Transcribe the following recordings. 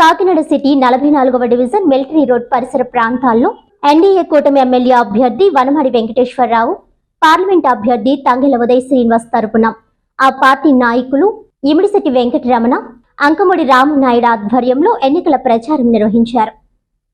Kakinada city నలభై నాలుగవ division military road పరిసర ప్రాంతాల్లో ఎన్డీఏ కూటమి ఎమ్మెల్యే అభ్యర్థి వనమడి వెంకటేశ్వరరావు పార్లమెంట్ అభ్యర్థి తంగెల ఉదయ్ శ్రీనివాస్ తరపున ఆ పార్టీ నాయకులు ఇమిడిశెట్టి వెంకటరమణ అంకముడి రామనాయుడు ఆధ్వర్యంలో ఎన్నికల ప్రచారం నిర్వహించారు.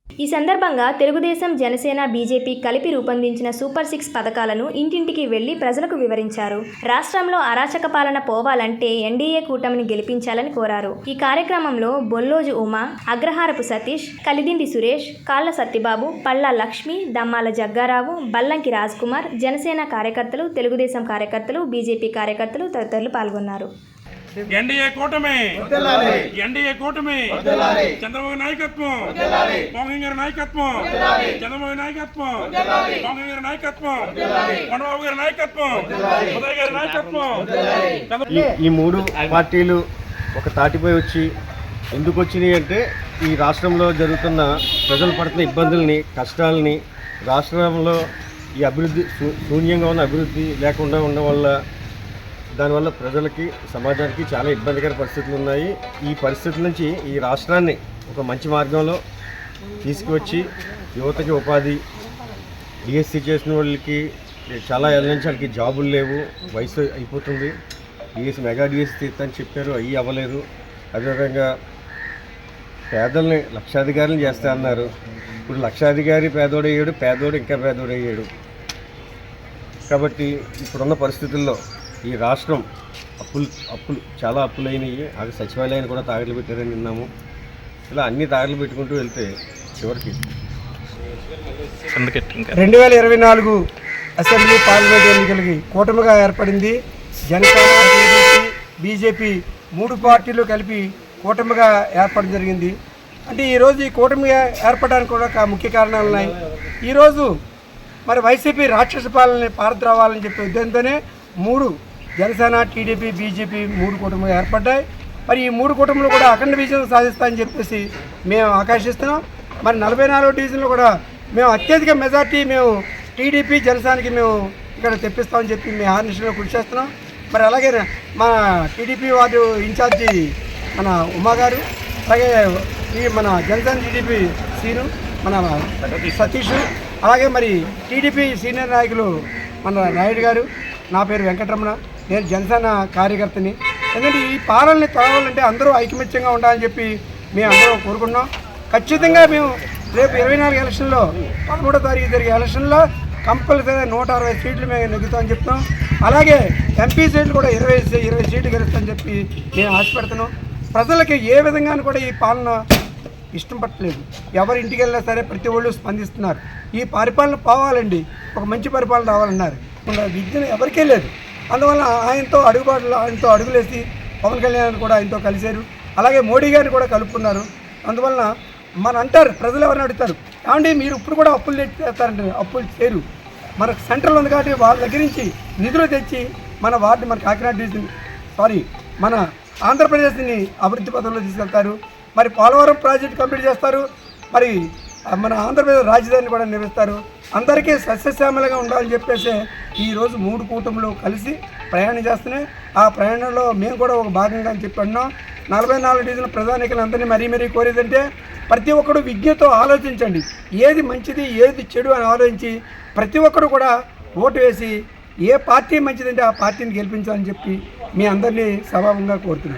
ఈ సందర్భంగా తెలుగుదేశం జనసేన బీజేపీ కలిపి రూపొందించిన సూపర్ సిక్స్ పథకాలను ఇంటింటికి వెళ్ళి ప్రజలకు వివరించారు. రాష్ట్రంలో అరాచక పాలన పోవాలంటే ఎన్డీఏ కూటమిని గెలిపించాలని కోరారు. ఈ కార్యక్రమంలో బొల్లోజు ఉమా అగ్రహారపు సతీష్ కలిదిండి సురేష్ కాళ్ళ సత్యబాబు పళ్ళ లక్ష్మి దమ్మాల జగ్గారావు బల్లంకి రాజ్ కుమార్ జనసేన కార్యకర్తలు తెలుగుదేశం కార్యకర్తలు బీజేపీ కార్యకర్తలు తదితరులు పాల్గొన్నారు. ఎన్డీఏ కూటమి. ఎన్డీఏ కూటమి. చంద్రబాబు నాయకత్వం. మోహన్ గారి నాయకత్వం. చంద్రబాబు నాయకత్వం. మోహన్ గారి నాయకత్వం. కొండబాబు గారి నాయకత్వం. ఉదయ్ గారి నాయకత్వం. ఈ మూడు పార్టీలు ఒక తాటిపై వచ్చి ఎందుకు వచ్చినాయి అంటే ఈ రాష్ట్రంలో జరుగుతున్న ప్రజలు పడుతున్న ఇబ్బందుల్ని కష్టాలని రాష్ట్రంలో ఈ అభివృద్ధి శూన్యంగా ఉన్న అభివృద్ధి లేకుండా ఉండడం వల్ల దానివల్ల ప్రజలకి సమాజానికి చాలా ఇబ్బందికర పరిస్థితులు ఉన్నాయి. ఈ పరిస్థితుల నుంచి ఈ రాష్ట్రాన్ని ఒక మంచి మార్గంలో తీసుకువచ్చి యువతకి ఉపాధి డిఎస్సి చేసిన వాళ్ళకి చాలా ఎల్లించడానికి జాబులు లేవు. వయసు అయిపోతుంది. డిఎస్సి మెగా డిఎస్సి తీర్థని చెప్పారు అవి అవ్వలేదు. అదేవిధంగా పేదల్ని లక్షాధికారులు చేస్తా అన్నారు. ఇప్పుడు లక్షాధికారి పేదోడయ్యాడు పేదోడు ఇంకా పేదోడయ్యాడు. కాబట్టి ఇప్పుడున్న పరిస్థితుల్లో ఈ రాష్ట్రం అప్పులు అప్పులు చాలా అప్పులైనవి అది సచివాలయాన్ని కూడా తాగట్లు పెట్టారని విన్నాము. ఇలా అన్ని తాగట్లు పెట్టుకుంటూ వెళ్తే చివరికి రెండు వేల ఇరవై నాలుగు అసెంబ్లీ పార్లమెంట్ ఎన్నికలకి కూటమిగా ఏర్పడింది. జనసేన బీజేపీ మూడు పార్టీలు కలిపి కూటమిగా ఏర్పడడం జరిగింది. అంటే ఈరోజు ఈ కూటమిగా ఏర్పడడానికి కూడా ఒక ముఖ్య కారణాలు ఉన్నాయి ఈరోజు మరి వైసీపీ రాక్షస పాలనని పారద్రోవాలని చెప్పే ఉద్దేశంతోనే మూడు జనసేన టీడీపీ బీజేపీ మూడు కుటుంబాలు ఏర్పడ్డాయి. మరి ఈ మూడు కుటుంబాలు కూడా అఖండ విజయం సాధిస్తాయని చెప్పేసి మేము ఆకాశిస్తున్నాం. మరి నలభై నాలుగు డివిజన్లు కూడా మేము అత్యధిక మెజార్టీ మేము టీడీపీ జనసేనకి మేము ఇక్కడ తెప్పిస్తామని చెప్పి మేము ఆర్నిషన్లో కృషి చేస్తున్నాం. మరి అలాగే మా టీడీపీ వార్డు ఇన్ఛార్జి మన ఉమా గారు అలాగే ఈ మన జనసేన టీడీపీ సీను మన సతీష్. అలాగే మరి టీడీపీ సీనియర్ నాయకులు మన నాయుడు గారు నా పేరు వెంకటరమణ. నేను జనసేన కార్యకర్తని. ఎందుకంటే ఈ పాలనని తాగాలంటే అందరూ ఐకమత్యంగా ఉండాలని చెప్పి మేము అందరం కోరుకున్నాం ఖచ్చితంగా మేము రేపు ఇరవై నాలుగు ఎలక్షన్లో పదమూడో తారీఖు జరిగే ఎలక్షన్లో కంపల్సరీ నూట అరవై సీట్లు మేము నెగ్గుతామని చెప్తాం అలాగే ఎంపీ సీట్లు కూడా ఇరవై ఇరవై సీట్లు గెలుస్తామని చెప్పి మేము ఆశపెడుతున్నాం. ప్రజలకి ఏ విధంగానూ కూడా ఈ పాలన ఇష్టం పట్టలేదు. ఎవరి ఇంటికి వెళ్ళినా సరే ప్రతి ఒళ్ళు స్పందిస్తున్నారు. ఈ పరిపాలన పోవాలండి. ఒక మంచి పరిపాలన రావాలన్నారు. మన విద్యను ఎవరికీ లేదు. అందువల్ల ఆయనతో అడుగుబాటులో ఆయనతో అడుగులేసి పవన్ కళ్యాణ్ కూడా ఆయనతో కలిశారు. అలాగే మోడీ గారిని కూడా కలుపుకున్నారు. అందువలన మన అంటారు ప్రజలు ఎవరిని అడుగుతారు? కాబట్టి మీరు ఇప్పుడు కూడా అప్పులు తెచ్చి అప్పులు చేయరు. మనకు సెంట్రల్ ఉంది కాబట్టి వాళ్ళ దగ్గర నుంచి నిధులు తెచ్చి మన వార్డు మన కాకినాడ డివిజన్ సారీ మన ఆంధ్రప్రదేశ్ని అభివృద్ధి పథంలో తీసుకెళ్తారు. మరి పోలవరం ప్రాజెక్ట్ కంప్లీట్ చేస్తారు. మరి మన ఆంధ్రప్రదేశ్ రాజధాని కూడా నిర్మిస్తారు. అందరికీ సస్యశ్యామలుగా ఉండాలని చెప్పేసి ఈరోజు మూడు కూటములు కలిసి ప్రయాణం చేస్తున్నాయి. ఆ ప్రయాణంలో మేము కూడా ఒక భాగంగా అని చెప్పి అన్నాం. నలభై నాలుగు డీజిల్ ప్రధానికులు అందరినీ మరీ మరీ కోరేదంటే ప్రతి ఒక్కరు విజ్ఞతో ఆలోచించండి. ఏది మంచిది ఏది చెడు అని ఆలోచించి ప్రతి ఒక్కరు కూడా ఓటు వేసి ఏ పార్టీ మంచిదంటే ఆ పార్టీని గెలిపించాలని చెప్పి మీ అందరినీ సభావంగా కోరుతున్నాను